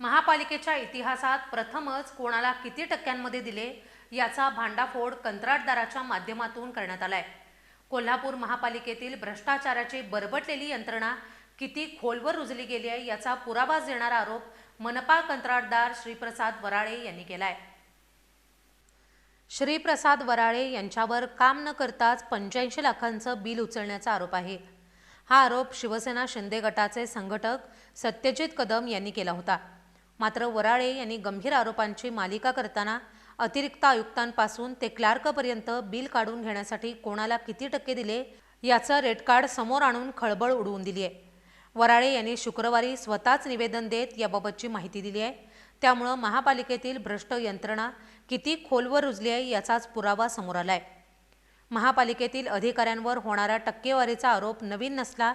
महापालिकेच्या इतिहासात प्रथमच कोणाला किती टक्क्यांमध्ये दिले याचा भांडाफोड कंत्राटदाराच्या माध्यमातून करण्यात आलाय. कोल्हापूर महापालिकेतील भ्रष्टाचाराची बरबटलेली यंत्रणा किती खोलवर रुजली गेली आहे याचा पुरावा देणारा आरोप मनपा कंत्राटदार श्रीप्रसाद वराळे यांनी केलाय. श्रीप्रसाद वराळे यांच्यावर काम न करताच पंच्याऐंशी लाखांचं बिल उचलण्याचा आरोप आहे. हा आरोप शिवसेना शिंदे गटाचे संघटक सत्यजित कदम यांनी केला होता. मात्र वराळे यांनी गंभीर आरोपांची मालिका करताना अतिरिक्त आयुक्तांपासून ते क्लार्कपर्यंत बिल काढून घेण्यासाठी कोणाला किती टक्के दिले याचं रेड कार्ड समोर आणून खळबळ उडवून दिली आहे. वराळे यांनी शुक्रवारी स्वतःच निवेदन देत याबाबतची माहिती दिली आहे. त्यामुळं महापालिकेतील भ्रष्ट यंत्रणा किती खोलवर रुजली आहे याचाच पुरावा समोर आलाय. महापालिकेतील अधिकाऱ्यांवर होणारा टक्केवारीचा आरोप नवीन नसला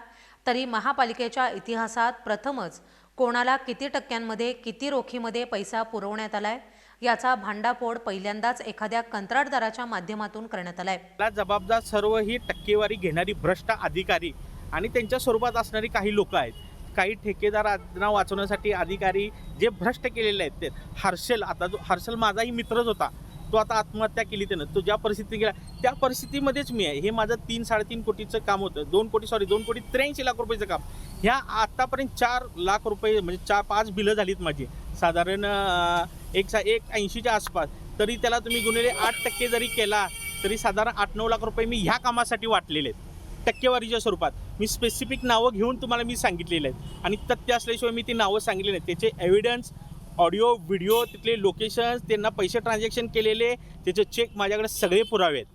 तरी महापालिकेच्या इतिहासात प्रथमच कोणाला किती टक्क्यांमध्ये किती रोखीमध्ये पैसा पुरवण्यात आलाय याचा भांडाफोड पहिल्यांदाच एखाद्या कंत्राटदाराच्या माध्यमातून करण्यात आलाय. त्याला जबाबदार सर्व ही टक्केवारी घेणारी भ्रष्ट अधिकारी आणि त्यांच्या स्वरूपात असणारी काही लोक आहेत. काही ठेकेदारांना वाचवण्यासाठी अधिकारी जे भ्रष्ट केलेले आहेत ते हर्षल आता जो हर्षल माझाही मित्रच होता. तो आता आत्महत्या केली त्यानं तो ज्या परिस्थितीत गेला त्या परिस्थितीमध्येच मी आहे. हे माझं तीन साडेतीन कोटीचं काम होतं. दोन कोटी सॉरी दोन कोटी त्र्याऐंशी लाख रुपयाचं काम. ह्या आत्तापर्यंत चार लाख रुपये म्हणजे चार पाच बिलं झालीत माझी. साधारण एक सा एक ऐंशीच्या आसपास. तरी त्याला तुम्ही गुन्हे आठ टक्के जरी केला तरी साधारण आठ नऊ लाख रुपये मी ह्या कामासाठी वाटलेले आहेत. टक्केवारीच्या स्वरूपात. मी स्पेसिफिक नावं घेऊन तुम्हाला मी सांगितलेले आहेत. आणि तथ्य असल्याशिवाय मी ती नावं सांगितली आहेत त्याचे एव्हिडन्स ऑडिओ व्हिडिओ तिथले लोकेशन्स त्यांना पैसे ट्रान्झॅक्शन केलेले त्याचे चेक माझ्याकडे सगळे पुरावे आहेत.